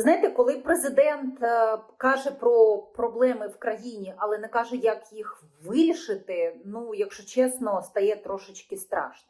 Знаєте, коли президент е, каже про проблеми в країні, але не каже, як їх вирішити, ну, якщо чесно, стає трошечки страшно.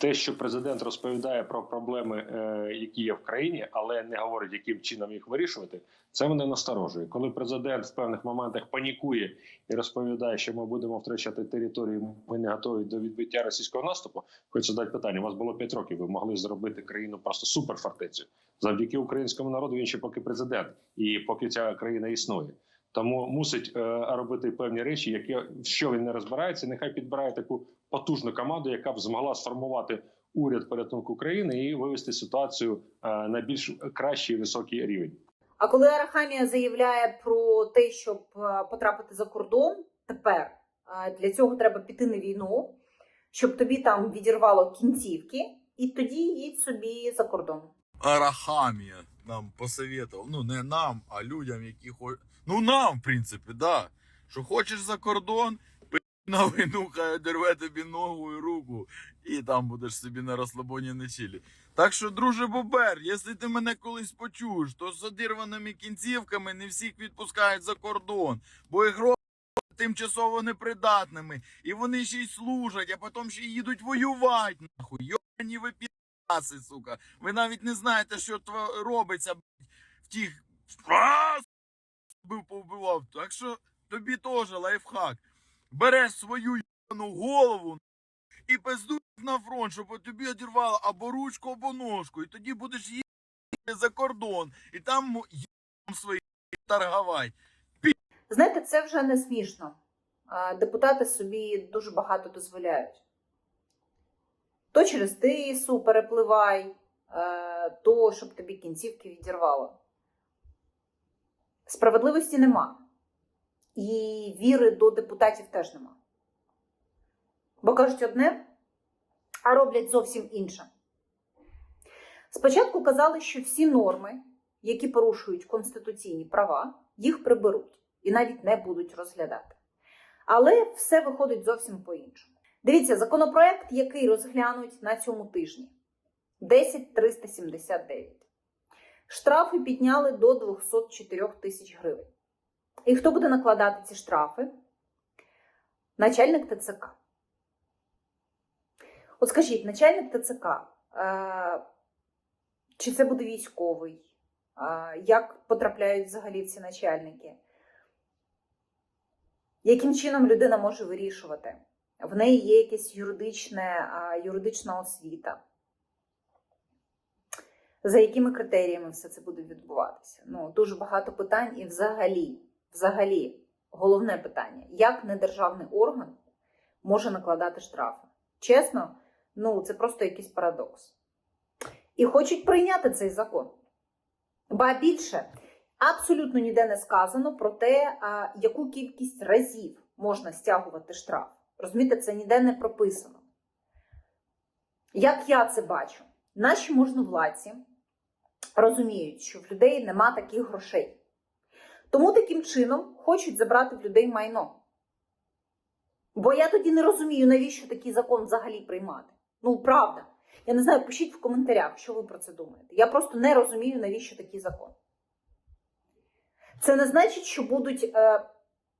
Те, що президент розповідає про проблеми, е, які є в країні, але не говорить, яким чином їх вирішувати, це мене насторожує. Коли президент в певних моментах панікує і розповідає, що ми будемо втрачати територію, ми не готові до відбиття російського наступу. Хочу задати питання. У вас було 5 років. Ви могли зробити країну просто суперфортецю. Завдяки українському народу він ще поки президент, і поки ця країна існує. Тому мусить е, робити певні речі, які що він не розбирається. Нехай підбирає таку потужну команду, яка б змогла сформувати уряд порятунку країни і вивести ситуацію е, на більш кращий високий рівень. А коли Арахамія заявляє про те, щоб е, потрапити за кордон, тепер е, для цього треба піти на війну, щоб тобі там відірвало кінцівки, і тоді їдь собі за кордон. Арахамія нам посоветував. Ну, не нам, а людям, які хочуть. Ну, нам, в принципі, да. Що хочеш за кордон, пи на війну, хай одерве тобі ногу і руку, і там будеш собі на розслабоні на чилі. Так що, друже Бобер, якщо ти мене колись почуєш, то з одірваними кінцівками не всіх відпускають за кордон, бо їх роблять тимчасово непридатними, і вони ще й служать, а потім ще й їдуть воювати. Нахуй, йобані ви пі***аси, сука. Ви навіть не знаєте, що робиться в тих. Бив повбивав. Так що тобі теж лайфхак. Береш свою єбану голову і пиздуєш на фронт, щоб тобі одірвало або ручку, або ножку. І тоді будеш їхати за кордон. І там свої торгувати. Знаєте, це вже не смішно. Депутати собі дуже багато дозволяють. То через тису перепливай, е, то щоб тобі кінцівки відірвало. Справедливості нема. І віри до депутатів теж нема. Бо кажуть одне, а роблять зовсім інше. Спочатку казали, що всі норми, які порушують конституційні права, їх приберуть і навіть не будуть розглядати. Але все виходить зовсім по-іншому. Дивіться, законопроект, який розглянуть на цьому тижні 10379. Штрафи підняли до 204 тисяч гривень. І хто буде накладати ці штрафи? Начальник ТЦК. От скажіть, начальник ТЦК, е, чи це буде військовий? Е, Як потрапляють взагалі ці начальники? Яким чином людина може вирішувати? В неї є якась юридичне, юридична освіта. За якими критеріями все це буде відбуватися? Ну, дуже багато питань, і взагалі, взагалі, головне питання: як недержавний орган може накладати штрафи? Чесно, ну це просто якийсь парадокс. І хочуть прийняти цей закон. Ба більше, Абсолютно ніде не сказано про те, яку кількість разів можна стягувати штраф. Розумієте, це ніде не прописано. Як я це бачу, наші можновладці розуміють, що в людей нема таких грошей. Тому таким чином хочуть забрати в людей майно. Бо я тоді не розумію, навіщо такий закон взагалі приймати. Ну, правда. Я не знаю, пишіть в коментарях, що ви про це думаєте. Я просто не розумію, навіщо такий закон. Це не значить, що будуть е,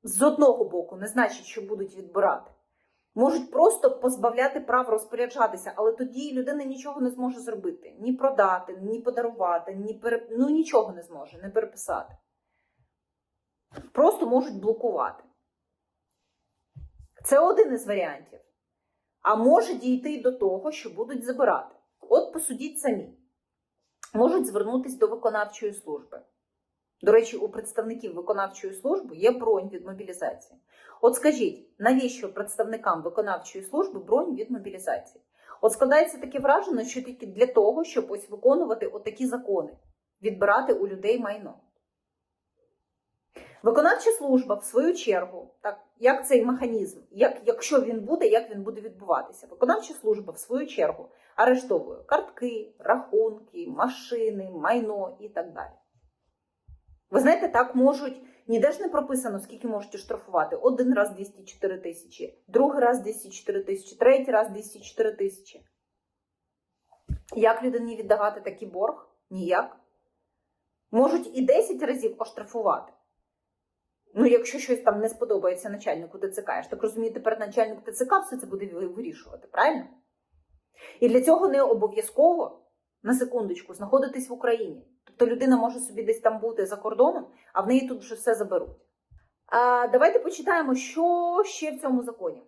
з одного боку, не значить, що будуть відбирати. Можуть просто позбавляти прав розпоряджатися, але тоді людина нічого не зможе зробити: ні продати, ні подарувати, ні пере... ну нічого не зможе, не переписати. Просто можуть блокувати. Це один із варіантів. А може дійти до того, що будуть забирати. От посудіть самі. Можуть звернутися до виконавчої служби. До речі, у представників виконавчої служби є бронь від мобілізації. От скажіть, навіщо представникам виконавчої служби бронь від мобілізації? От складається таке враження, що тільки для того, щоб ось виконувати отакі закони, відбирати у людей майно. Виконавча служба, в свою чергу, так, як цей механізм, як, якщо він буде, як він буде відбуватися? Виконавча служба, в свою чергу, арештовує картки, рахунки, машини, майно і так далі. Ви знаєте, так можуть, ніде ж не прописано, скільки можуть штрафувати. Один раз 204 тисячі, другий раз 204 тисячі, третій раз 204 тисячі. Як людині віддавати такий борг? Ніяк. Можуть і 10 разів оштрафувати. Ну, якщо щось там не сподобається начальнику ТЦК, я ж так розумію, тепер начальник ТЦК все це буде вирішувати, правильно? І для цього не обов'язково на секундочку знаходитись в Україні. Тобто людина може собі десь там бути за кордоном, а в неї тут вже все заберуть. А, давайте почитаємо, що ще в цьому законі.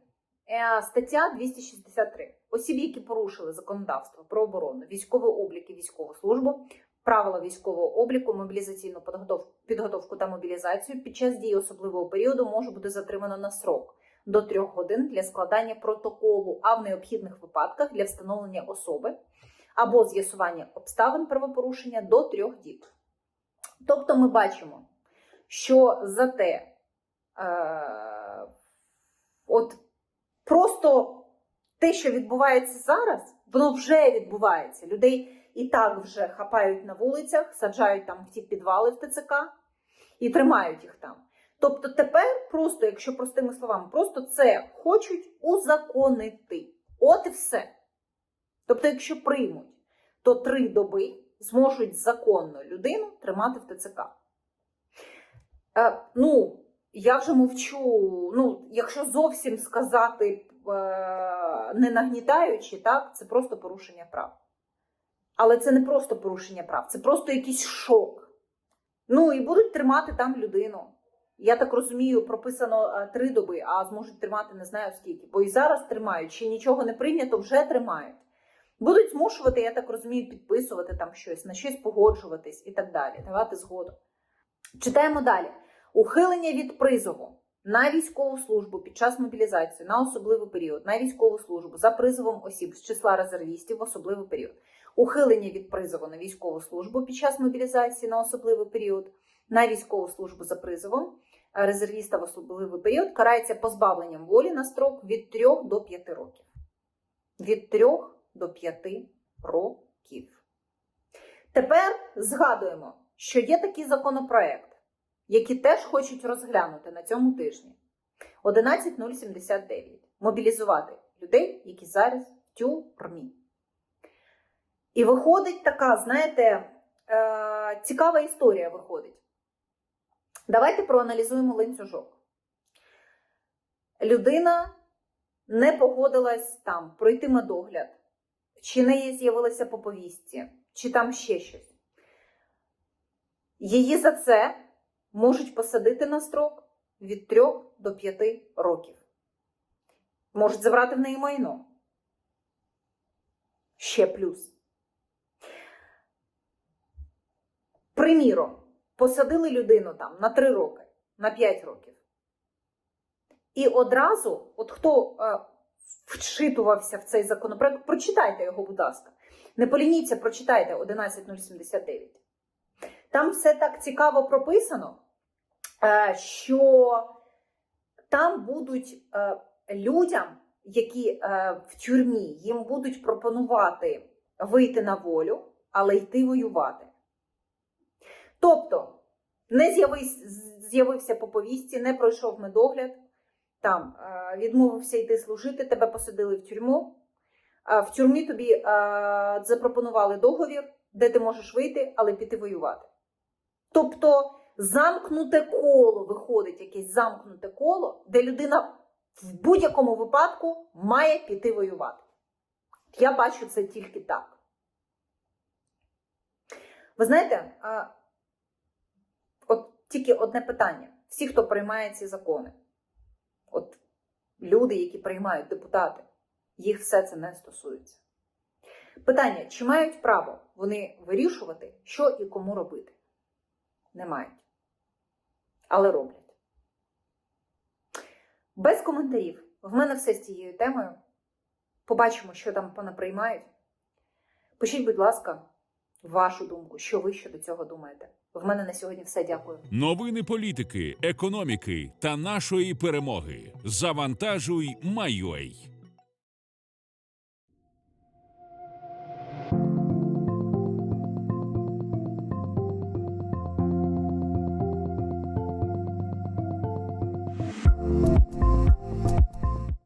Е, стаття 263. Осіб, які порушили законодавство про оборону, військовий облік і військову службу, правила військового обліку, мобілізаційну підготов- підготовку та мобілізацію під час дії особливого періоду може бути затримано на срок до трьох годин для складання протоколу, а в необхідних випадках для встановлення особи або з'ясування обставин правопорушення до трьох діб. Тобто ми бачимо, що за те, е, от просто те, що відбувається зараз, воно вже відбувається. Людей і так вже хапають на вулицях, саджають там в ті підвали в ТЦК і тримають їх там. Тобто тепер просто, якщо простими словами, просто це хочуть узаконити. От і все. Тобто, якщо приймуть, то три доби зможуть законно людину тримати в ТЦК. Е, ну, я вже мовчу. Ну, якщо зовсім сказати е, не нагнітаючи, так, це просто порушення прав. Але це не просто порушення прав, це просто якийсь шок. Ну і будуть тримати там людину. Я так розумію, прописано е, три доби, а зможуть тримати не знаю скільки. Бо і зараз тримають, ще нічого не прийнято, вже тримають. Будуть змушувати, я так розумію, підписувати там щось, на щось погоджуватись і так далі, давати згоду. Читаємо далі. Ухилення від призову на військову службу під час мобілізації на особливий період, на військову службу за призовом осіб з числа резервістів в особливий період. Ухилення від призову на військову службу під час мобілізації на особливий період, на військову службу за призовом е, резервіста в особливий період карається позбавленням волі на строк від 3 до 5 років. Від 3 до 5 років. Тепер згадуємо, що є такий законопроект, який теж хочуть розглянути на цьому тижні. 11079. Мобілізувати людей, які зараз в тюрмі. І виходить така, знаєте, е, цікава історія виходить. Давайте проаналізуємо ланцюжок. Людина не погодилась там пройти медогляд, чи неї з'явилася по повістці, чи там ще щось. Її за це можуть посадити на строк від 3 до 5 років. Можуть забрати в неї майно. Ще плюс. Приміром, посадили людину там на 3 роки, на 5 років. І одразу, от хто е, вчитувався в цей законопроект, прочитайте його, будь ласка. Не полініться, прочитайте 11079. Там все так цікаво прописано, е, що там будуть е, людям, які е, в тюрмі, їм будуть пропонувати вийти на волю, але йти воювати. Тобто, не з'явився, по повістці, не пройшов медогляд, там е, відмовився йти служити, тебе посадили в тюрму. А в тюрмі тобі е, запропонували договір, де ти можеш вийти, але піти воювати. Тобто замкнуте коло виходить якесь замкнуте коло, де людина в будь-якому випадку має піти воювати. Я бачу це тільки так. Ви знаєте, от тільки одне питання: всі, хто приймає ці закони, от люди, які приймають депутати, їх все це не стосується. Питання: чи мають право вони вирішувати, що і кому робити? Не мають. Але роблять. Без коментарів. В мене все з цією темою. Побачимо, що там понаприймають. Пишіть, будь ласка, вашу думку, що ви щодо цього думаєте. В мене на сьогодні все. Дякую. Новини політики, економіки та нашої перемоги. Завантажуй, майой.